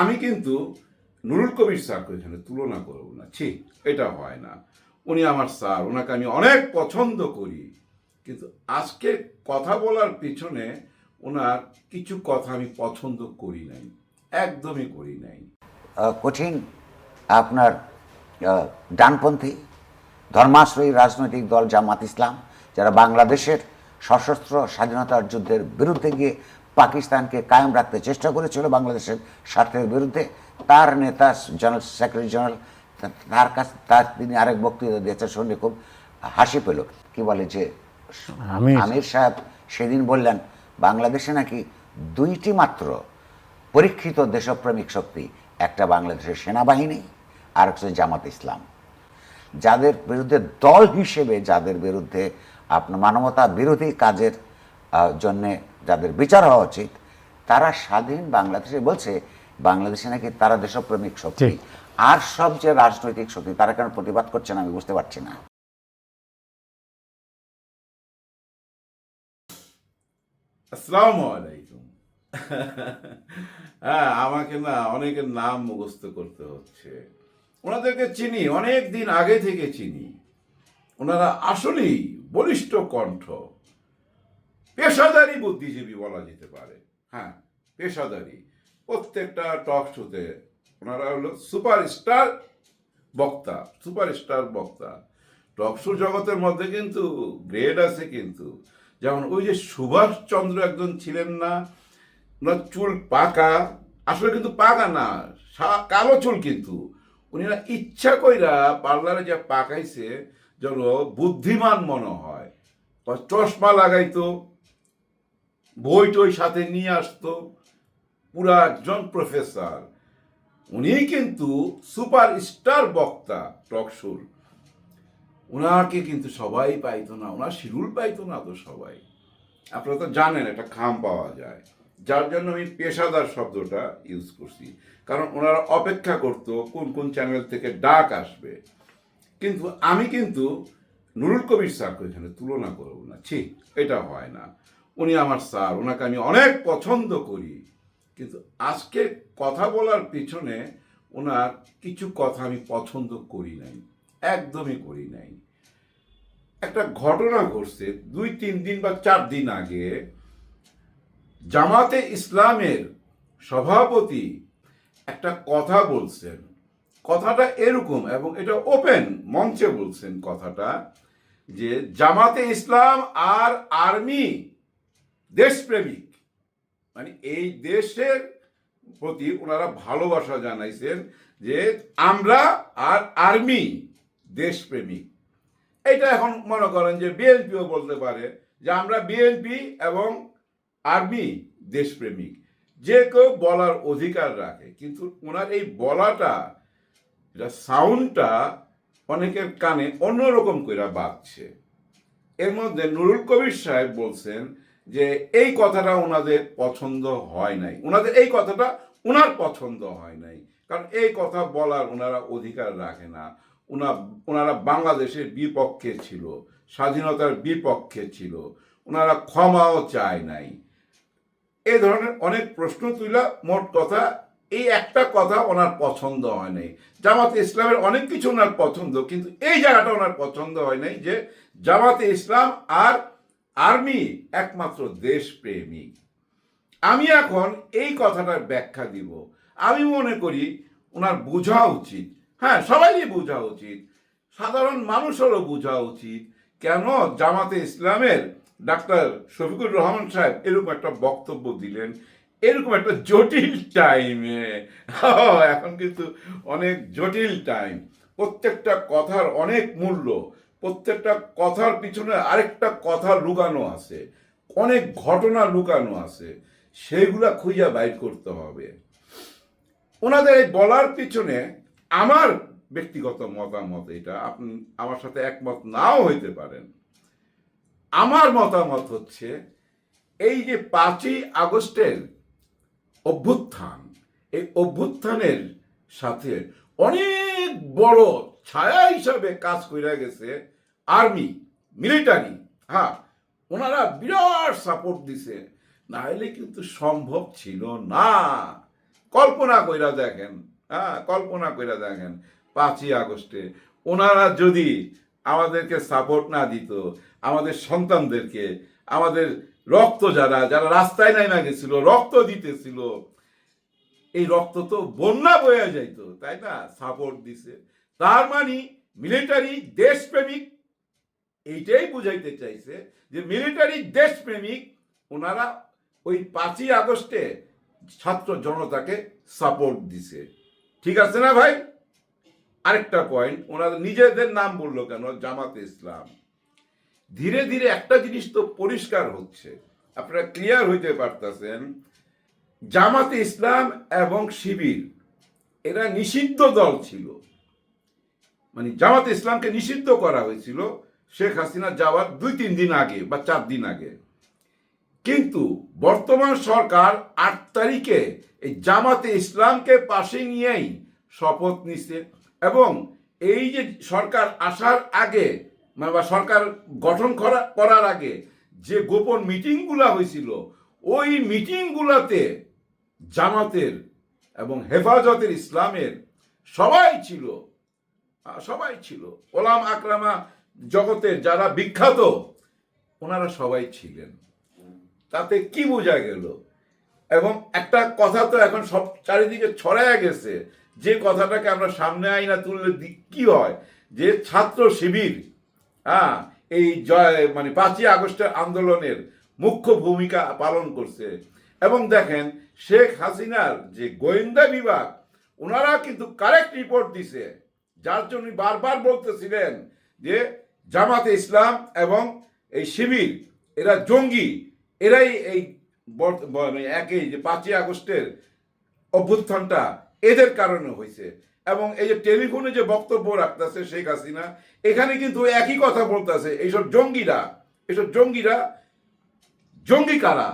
আমি কিন্তু নুরুল কবির স্যারকে এখানে তুলনা করব না। ছি, এটা হয় না। উনি আমার স্যার ওনাকে আমি অনেক পছন্দ করি। কিন্তু আজকে কথা বলার পিছনে ওনার কিছু কথা আমি পছন্দ করি নাই, একদমই করি নাই। কঠিন আপনার ডানপন্থী ধর্মাশ্রয়ী রাজনৈতিক দল জামাত ইসলাম, যারা বাংলাদেশের সশস্ত্র স্বাধীনতার যুদ্ধের বিরুদ্ধে গিয়ে পাকিস্তানকে কায়েম রাখতে চেষ্টা করেছিল বাংলাদেশের স্বার্থের বিরুদ্ধে তার নেতা জেনারেল সেক্রেটারি জেনারেল তার কাছে তার তিনি আরেক বক্তৃতা দিয়েছে শুনে খুব হাসি পেল কি বলে যে আমির। সাহেব সেদিন বললেন বাংলাদেশে নাকি দুইটি মাত্র পরীক্ষিত দেশপ্রেমিক শক্তি একটা বাংলাদেশের সেনাবাহিনী আর হচ্ছে জামাত ইসলাম যাদের বিরুদ্ধে দল হিসেবে যাদের বিরুদ্ধে আপনার মানবতা বিরোধী কাজের জন্যে যাদের বিচার হওয়া উচিত তারা স্বাধীন বাংলাদেশে বলছে বাংলাদেশে নাকি তারা দেশপ্রেমিক শক্তি। আর সব যে রাজনৈতিক শক্তি তারা কেন প্রতিবাদ করছে না আমি বুঝতে পারছি না। আসসালামু আলাইকুম। হ্যাঁ আমাকে না অনেকের নাম মুখস্থ করতে হচ্ছে। ওনাদেরকে চিনি অনেক দিন আগে থেকে চিনি। ওনারা আসলেই বলিষ্ঠ কণ্ঠ। পেশাদারি বুদ্ধিজীবী বলা যেতে পারে। হ্যাঁ পেশাদারি। প্রত্যেকটা টক শোতে ওনারা হলো সুপারস্টার বক্তা সুপারস্টার বক্তা। টক শো জগতের মধ্যে কিন্তু গ্রেড আছে কিন্তু। যেমন ওই যে সুভাষচন্দ্র একজন ছিলেন না ওনার চুল পাকা, আসলে কিন্তু পাকা না কালো চুল কিন্তু। উনি না ইচ্ছা কইরা পার্লারে যা পাকাইছে, যেন বুদ্ধিমান মনে হয়। চশমা লাগাইতো বই টই সাথে নিয়ে আসতো। পুরা একজন প্রফেসর। উনি কিন্তু সুপার স্টার বক্তা, টক শোর। ওনাকে কিন্তু সবাই পাইতো না ওনার শিরুল পাইতো না তো সবাই। আপনারা তো জানেন একটা খাম পাওয়া যায়। যার জন্য আমি পেশাদার শব্দটা ইউজ করছি। কারণ ওনারা অপেক্ষা করতো কোন কোন চ্যানেল থেকে ডাক আসবে। কিন্তু আমি কিন্তু নুরুল কবির স্যারকে এখানে তুলনা করব না। ঠিক এটা হয় না। উনি আমার স্যার ওনাকে আমি অনেক পছন্দ করি। কিন্তু আজকে কথা বলার পিছনে ওনার কিছু কথা আমি পছন্দ করি নাই, একদমই করি নাই। একটা ঘটনা ঘটছে, দুই, তিন দিন বা চার দিন আগে জামাতে ইসলামের সভাপতি একটা কথা বলছেন। কথাটা এরকম এবং এটা ওপেন মঞ্চে বলছেন কথাটা যে, জামাতে ইসলাম আর আর্মি দেশপ্রেমিক। মানে এই দেশের প্রতি ওনারা ভালোবাসা জানাইছেন যে আমরা আর আর্মি দেশপ্রেমিক। এটা এখন মনে করেন যে বিএনপিও বলতে পারে যে আমরা বিএনপি এবং আর্মি দেশপ্রেমিক। যে কেউ বলার অধিকার রাখে, কিন্তু ওনার এই বলাটা, এটা সাউন্ডটা অনেকের কানে অন্যরকম করে বাজছে। এর মধ্যে নুরুল কবির সাহেব বলছেন যে এই কথাটা ওনাদের পছন্দ হয় নাই। ওনাদের এই কথাটা ওনার পছন্দ হয় নাই। কারণ এই কথা বলার ওনারা অধিকার রাখে না। ওনা ওনারা বাংলাদেশের বিপক্ষে ছিল, স্বাধীনতার বিপক্ষে ছিল। ওনারা ক্ষমাও চায় নাই। এই ধরনের অনেক প্রশ্ন তুলা মোট কথা এই একটা কথা ওনার পছন্দ হয় নাই। জামাতে ইসলামের অনেক কিছু ওনার পছন্দ, কিন্তু এই জায়গাটা ওনার পছন্দ হয় নাই যে জামাতে ইসলাম আর আর্মি একমাত্র দেশপ্রেমিক আমি এখন এই কথাটার ব্যাখ্যা দিব। আমি মনে করি ওনার বোঝা উচিত। হ্যাঁ সবাইই বোঝা উচিত। সাধারণ মানুষেরও বোঝা উচিত কেন জামাতে ইসলামের ডাক্তার শফিকুর রহমান সাহেব এরকম একটা বক্তব্য দিলেন, এরকম একটা জটিল টাইমে এখন কিন্তু অনেক জটিল টাইম প্রত্যেকটা কথার অনেক মূল্য। প্রত্যেকটা কথার পিছনে আরেকটা কথা লুকানো আছে, অনেক ঘটনা লুকানো আছে, সেগুলা খুঁজে বাইর করতে হবে। ওনাদের এই বলার পিছনে আমার ব্যক্তিগত মতামত এটা, আপনি আমার সাথে একমত নাও হইতে পারেন। আমার মতামত হচ্ছে, এই যে পাঁচই আগস্টের অভ্যুত্থান, এই অভ্যুত্থানের সাথে অনেক বড় ছায়া হিসাবে কাজ করে গেছে আর্মি, মিলিটারি হ্যাঁ ওনারা বিরাট সাপোর্ট দিছে। না হলে কিন্তু সম্ভব ছিল না। কল্পনা কইরা দেখেন হ্যাঁ কল্পনা কইরা দেখেন, পাঁচই আগস্টে ওনারা যদি আমাদেরকে সাপোর্ট না দিত, আমাদের সন্তানদেরকে, আমাদের রক্ত যারা যারা রাস্তায় নাই না গেছিল, রক্ত দিতেছিল, এই রক্ত তো বন্যা বয়ে যাইতো, তাই না? সাপোর্ট দিছে। তার মানে মিলিটারি দেশপ্রেমিক, এইটাই বুঝাইতে চাইছে যে মিলিটারি দেশপ্রেমিক, ওনারা ওই পাঁচই আগস্টে ছাত্র জনতাকে সাপোর্ট দিছে। ঠিক আছে না ভাই? আরেকটা পয়েন্ট ওনাদের নিজেদের নাম বলল কেন? জামাতে ইসলাম। ধীরে ধীরে একটা জিনিস তো পরিষ্কার হচ্ছে। আপনারা ক্লিয়ার হইতে পারতেছেন, জামাতে ইসলাম এবং শিবির, এরা নিষিদ্ধ দল ছিল। মানে জামাতে ইসলামকে নিষিদ্ধ করা হয়েছিল শেখ হাসিনা যাওয়ার দুই, তিন দিন আগে বা চার দিন আগে। কিন্তু বর্তমান সরকার আট তারিখে এই জামাতে ইসলামকে পাশে নিয়েই শপথ নিছে এবং এই যে সরকার আসার আগে মানে বা সরকার গঠন করা, করার আগে যে গোপন মিটিংগুলো হয়েছিল, ওই মিটিংগুলোতে জামাতের এবং হেফাজতের ইসলামের সবাই ছিল সবাই ছিল। ওলাম আকরামা জগতের যারা বিখ্যাত, ওনারা সবাই ছিলেন। তাতে কি বোঝা গেল? এবং একটা কথা তো এখন সব চারিদিকে ছড়ায় গেছে, যে কথাটাকে আমরা সামনে আইনা তুললে কি হয়? যে ছাত্র শিবির হ্যাঁ এই জয় মানে পাঁচই আগস্টের আন্দোলনের মুখ্য ভূমিকা পালন করছে। এবং দেখেন, শেখ হাসিনার যে গোয়েন্দা বিভাগ, ওনারা কিন্তু কারেক্ট রিপোর্ট দিছে। যার জন্য বারবার বলতেছিলেন যে জামাতে ইসলাম এবং এই শিবির, এরা জঙ্গি, এরাই এই মানে একই যে পাঁচই আগস্টের অভ্যুত্থানটা এদের কারণে হয়েছে। এবং এই যে টেলিফোনে যে বক্তব্য রাখতেছে শেখ হাসিনা, এখানে কিন্তু একই কথা বলতেছে, এইসব জঙ্গিরা এসব জঙ্গিরা, জঙ্গি কারা?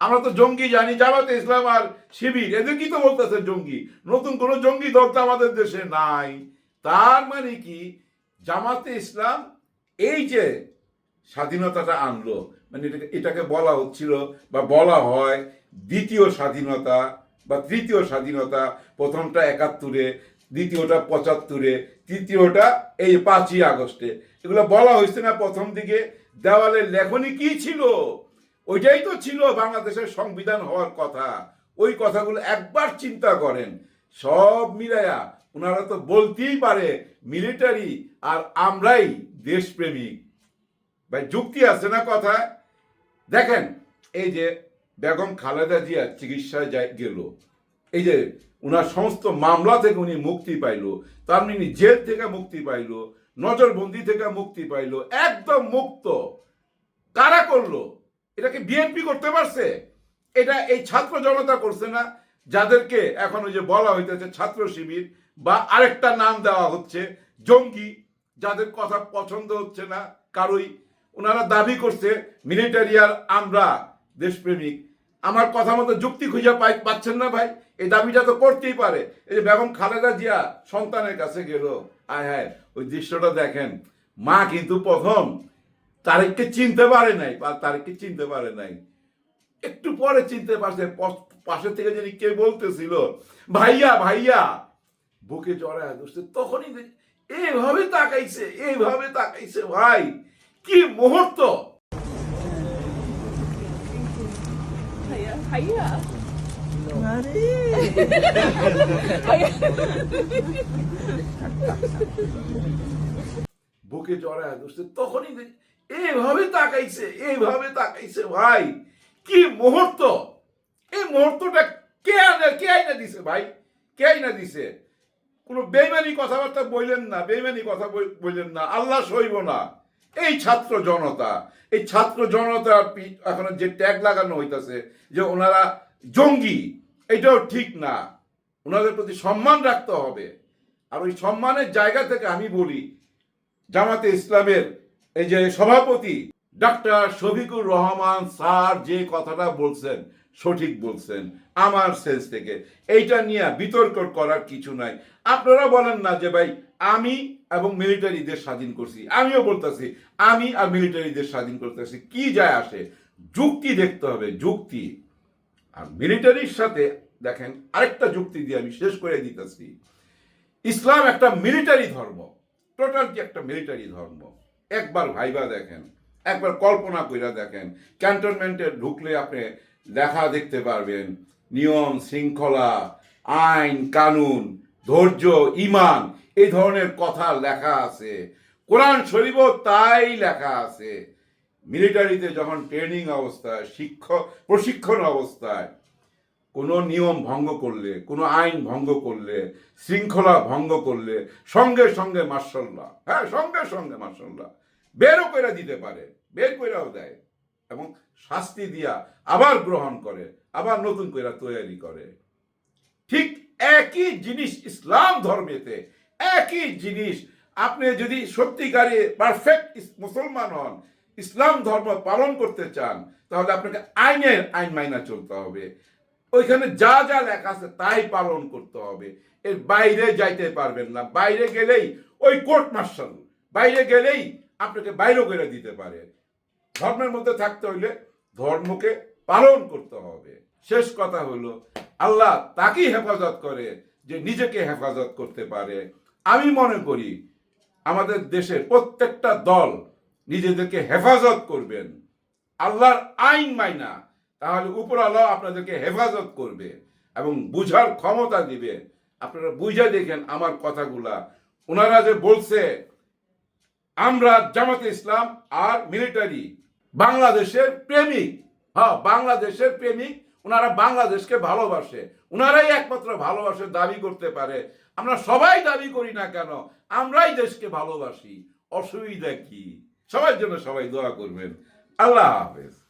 আমরা তো জঙ্গি জানি, জামাতে ইসলাম আর শিবির এদের কি তো বলতেছে জঙ্গি। নতুন কোনো জঙ্গি দল আমাদের দেশে নাই। তার মানে কি? জামাতে ইসলাম এই যে স্বাধীনতাটা আনলো মানে এটাকে এটাকে বলা হচ্ছিল বা বলা হয় দ্বিতীয় স্বাধীনতা বা তৃতীয় স্বাধীনতা, প্রথমটা একাত্তরে, দ্বিতীয়টা পঁচাত্তরে, তৃতীয়টা এই পাঁচই আগস্টে। এগুলো বলা হয়েছে না প্রথম দিকে দেওয়ালের লেখনী কি ছিল? ওইটাই তো ছিল বাংলাদেশের সংবিধান হওয়ার কথা। ওই কথাগুলো একবার চিন্তা করেন। সব মিলায়া ওনারা তো বলতেই পারে মিলিটারি আর আমরাই দেশপ্রেমিক। ভাই, যুক্তি আছে না কথায়? দেখেন, এই যে বেগম খালেদা জিয়া চিকিৎসায় যাই গেল, এই যে ওনার সমস্ত মামলা থেকে উনি মুক্তি পাইল, তার মানে জেল থেকে মুক্তি পাইল, নজরবন্দি থেকে মুক্তি পাইল, একদম মুক্ত। কারা করল? এটাকে বিএনপি করতে পারছে? এটা এই ছাত্র জনতা করছে না, যাদেরকে এখন ওই যে বলা হইতেছে ছাত্র শিবির বা আরেকটা নাম দেওয়া হচ্ছে, জঙ্গি, যাদের কথা পছন্দ হচ্ছে না কারোই। ওনারা দাবি করছে, মিলিটারি আর আমরা দেশপ্রেমিক। আমার কথা মতো যুক্তি খুঁজে পাই, পাচ্ছেন না ভাই? এই দাবিটা তো করতেই পারে। এই যে বেগম খালেদা জিয়া সন্তানের কাছে গেল আয় হ্যাঁ ওই দৃশ্যটা দেখেন। মা কিন্তু প্রথম তারিখকে চিনতে পারে নাই, বা তারিখকে চিনতে পারে নাই। একটু পরে চিনতে পারছে পাশে থেকে যদি কে বলতেছিল, ভাইয়া ভাইয়া বুকে জড়ায় ধরছে তখনই এইভাবে তাকাইছে এইভাবে তাকাইছে ভাই কি মুহূর্ত! বুকে জড়ায় ধরছে তখনই এইভাবে তাকাইছে এইভাবে তাকাইছে ভাই কি মুহূর্ত! এই মুহূর্তটা কে আনে কে আইনা দিছে ভাই? কে আইনা দিছে? কোনো বেইমানি কথাবার্তা বললেন না, বেইমানি কথা বল- বললেন না, আল্লাহ সইব না। এই ছাত্র জনতা, এই ছাত্র জনতার পি- এখন যে ট্যাগ লাগানো হইতাছে যে ওনারা জঙ্গি, এটাও ঠিক না। ওনাদের প্রতি সম্মান রাখতে হবে। আর ওই সম্মানের জায়গা থেকে আমি বলি, জামাতে ইসলামের এই যে সভাপতি ডাক্তার শফিকুর রহমান স্যার যে কথাটা বলছেন, সঠিক বলছেন, আমার সেন্স থেকে। এইটা নিয়ে বিতর্ক করার কিছু নাই। আপনারা বলেন না যে, ভাই, আমি এবং মিলিটারি দেশ স্বাধীন করছি। আমিও বলতেছি, আমি আর মিলিটারি দেশ স্বাধীন করতেছি। কি যায় আসে? যুক্তি দেখতে হবে, যুক্তি। আর মিলিটারির সাথে, দেখেন, আরেকটা যুক্তি দিয়ে আমি শেষ করে দিতেছি। ইসলাম একটা মিলিটারি ধর্ম। টোটাল একটা মিলিটারি ধর্ম। একবার ভাইবা দেখেন একবার কল্পনা করে দেখেন। ক্যান্টনমেন্টে ঢুকলে আপনি দেখা দেখতে পারবেন। নিয়ম, শৃঙ্খলা, আইন, কানুন, ধৈর্য, ইমান, এই ধরনের কথা লেখা আছে। কোরআন শরীফও তাই লেখা আছে। মিলিটারিতে যখন ট্রেনিং অবস্থায় শিক্ষক প্রশিক্ষণ অবস্থায়, কোনো নিয়ম ভঙ্গ করলে, কোনো আইন ভঙ্গ করলে, শৃঙ্খলা ভঙ্গ করলে, সঙ্গে সঙ্গে মার্শাল্লাহ হ্যাঁ সঙ্গে সঙ্গে মার্শাল্লাহ বেরও করে দিতে পারে, বের কইরাও দেয় এবং শাস্তি দিয়া আবার গ্রহণ করে, আবার নতুন করে তৈরি করে। ঠিক একই জিনিস ইসলাম ধর্মেতে, একই জিনিস। আপনি যদি সত্যিকারে পারফেক্ট মুসলমান হন, ইসলাম ধর্ম পালন করতে চান, তাহলে আপনাকে আইনের আইন মাইনা চলতে হবে। ওইখানে যা যা লেখা আছে তাই পালন করতে হবে। এর বাইরে যাইতে পারবেন না। বাইরে গেলেই ওই কোর্ট মার্শাল বাইরে গেলেই আপনাকে বাইরে করে দিতে পারে। ধর্মের মধ্যে থাকতে হইলে ধর্মকে পালন করতে হবে। শেষ কথা হলো, আল্লাহ তাকেই হেফাজত করে যে নিজেকে হেফাজত করতে পারে। আমি মনে করি, আমাদের দেশের প্রত্যেকটা দল নিজেদেরকে হেফাজত করবেন। আল্লাহর আইন মাইনা, তাহলে উপর আল্লাহ আপনাদেরকে হেফাজত করবে এবং বুঝার ক্ষমতা দিবে। আপনারা বুঝে দেখেন আমার কথাগুলা। ওনারা যে বলছে আমরা জামাতে ইসলাম আর মিলিটারি বাংলাদেশের প্রেমিক। হ্যাঁ বাংলাদেশের প্রেমিক। ওনারা বাংলাদেশকে ভালোবাসে। ওনারাই একমাত্র ভালোবাসে, দাবি করতে পারে। আমরা সবাই দাবি করি না কেন? আমরাই দেশকে ভালোবাসি। অসুবিধা কি? সবার জন্য সবাই দোয়া করবেন। আল্লাহ হাফেজ।